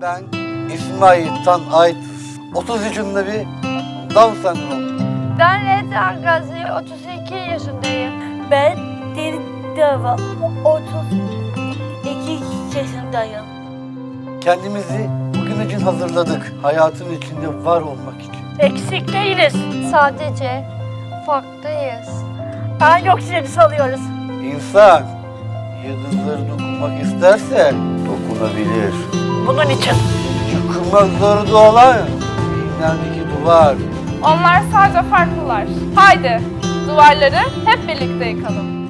Ben İsmail Tan Ait. 30 yaşında bir Down sendromu. Ben Reza Gazi, 32 yaşındayım. Ben Deniz Dava, 32 yaşındayım. Kendimizi bugün için hazırladık. Hayatın içinde var olmak için. Eksik değiliz. Sadece farklıyız. Aynı oksijeni salıyoruz. İnsan yıldızları dokunmak isterse dokunabilir. Bunun için. Yıkılmak zorunda olan iğnendeki duvar. Onlar sadece farklılar. Haydi duvarları hep birlikte yıkalım.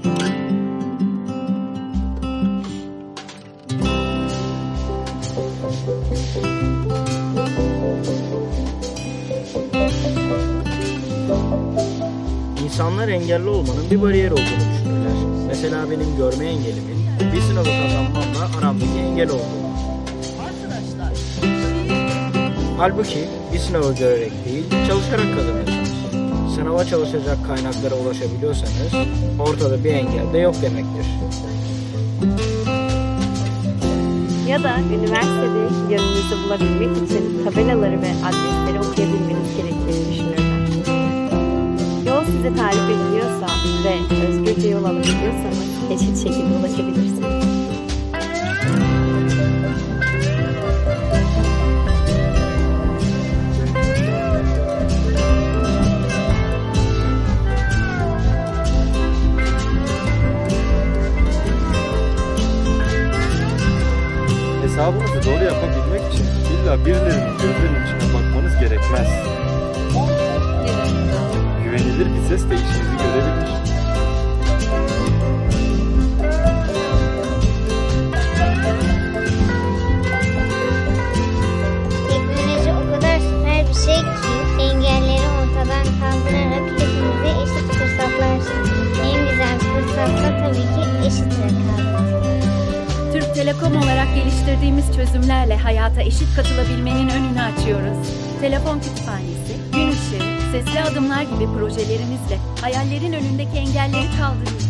İnsanlar engelli olmanın bir bariyer olduğunu düşünürler. Mesela benim görme engelimin bir sınavı kazanmamla aramdaki engel olduğunu. Halbuki bir sınavı görerek değil, çalışarak kazanıyorsunuz. Sınava çalışacak kaynaklara ulaşabiliyorsanız ortada bir engel de yok demektir. Ya da üniversitede yönünüzü bulabilmek için tabelaları ve adresleri okuyabilmeniz gerektiğini düşünürler. Size tarif ediliyorsa ve özgürce yol alabiliyorsanız eşit şekilde ulaşabilirsiniz. Hesabınızı doğru yapabilmek için illa birilerinin gözlerinin içine bakmanız gerekmez. Ses de işinizi görebilir. Teknoloji o kadar süper bir şey ki engelleri ortadan kaldırarak hepimize eşit fırsatlar sunuyor. En güzel fırsat da tabii ki eşit rekabet. Türk Telekom olarak geliştirdiğimiz çözümlerle hayata eşit katılabilmenin önünü açıyoruz. Telefon kütüphanesi, gün ışığı, sesli adımlar gibi projelerimizle hayallerin önündeki engelleri kaldırıyoruz.